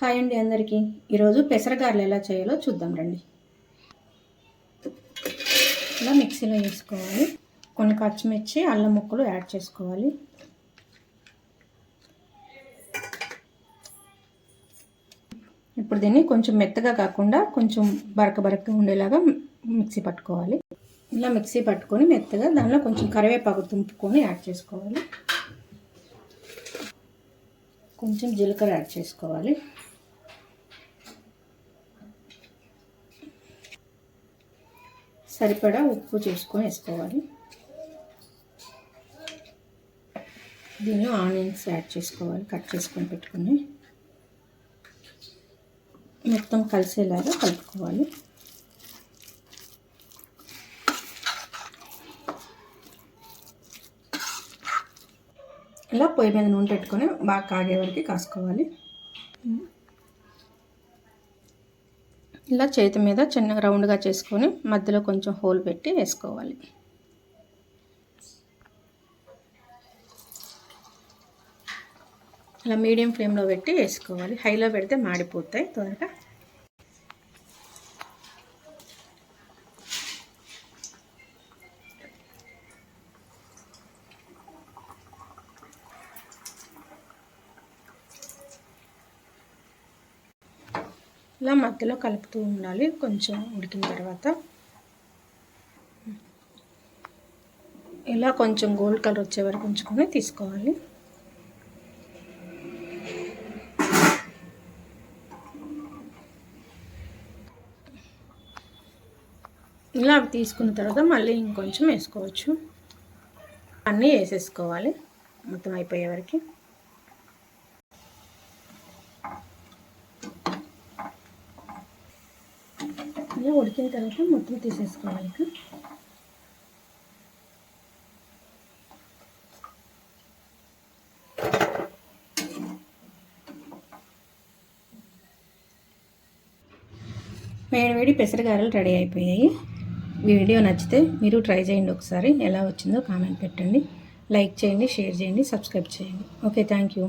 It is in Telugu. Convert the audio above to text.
హాయ్ అండి అందరికీ. ఈరోజు పెసరగారలు ఎలా చేయాలో చూద్దాం రండి. ఇలా మిక్సీలో వేసుకోవాలి. కొన్ని పచ్చిమిర్చి అల్లం ముక్కలు యాడ్ చేసుకోవాలి. ఇప్పుడు దీన్ని కొంచెం మెత్తగా కాకుండా కొంచెం బరక బరక ఉండేలాగా మిక్సీ పట్టుకోవాలి. ఇలా మిక్సీ పట్టుకొని మెత్తగా దానిలో కొంచెం కరివేపాకు తుంపుకొని యాడ్ చేసుకోవాలి. కొంచెం జీలకర్ర యాడ్ చేసుకోవాలి. సరిపడా ఉప్పు చేసుకొని వేసుకోవాలి. దీనిలో ఆనియన్స్ యాడ్ చేసుకోవాలి కట్ చేసుకొని పెట్టుకుని. మొత్తం కలిసేలాగా కలుపుకోవాలి. ఇలా పొయ్యి మీద నూనె పెట్టుకొని బాగా కాగే వరకు కాసుకోవాలి. ఇలా చేతి మీద చిన్నగా రౌండ్గా చేసుకొని మధ్యలో కొంచెం హోల్ పెట్టి వేసుకోవాలి. ఇలా మీడియం ఫ్లేమ్లో పెట్టి వేసుకోవాలి. హైలో పెడితే మాడిపోతాయి. త్వరగా ఇలా మధ్యలో కలుపుతూ ఉండాలి. కొంచెం ఉడికిన తర్వాత. ఇలా కొంచెం గోల్డ్ కలర్ వచ్చే వరకు ఉంచుకొని తీసుకోవాలి. ఇలా అవి తీసుకున్న తర్వాత మళ్ళీ ఇంకొంచెం వేసుకోవచ్చు. అన్నీ వేసేసుకోవాలి. మొత్తం అయిపోయే వరకు. ఇలా ఉడికిన తర్వాత మొత్తం తీసేసుకోవాలి ఇక. వేడి పెసరగారలు రెడీ అయిపోయాయి. వీడియో నచ్చితే మీరు ట్రై చేయండి ఒకసారి. ఎలా వచ్చిందో కామెంట్ పెట్టండి. లైక్ చేయండి షేర్ చేయండి సబ్స్క్రైబ్ చేయండి. Okay thank you.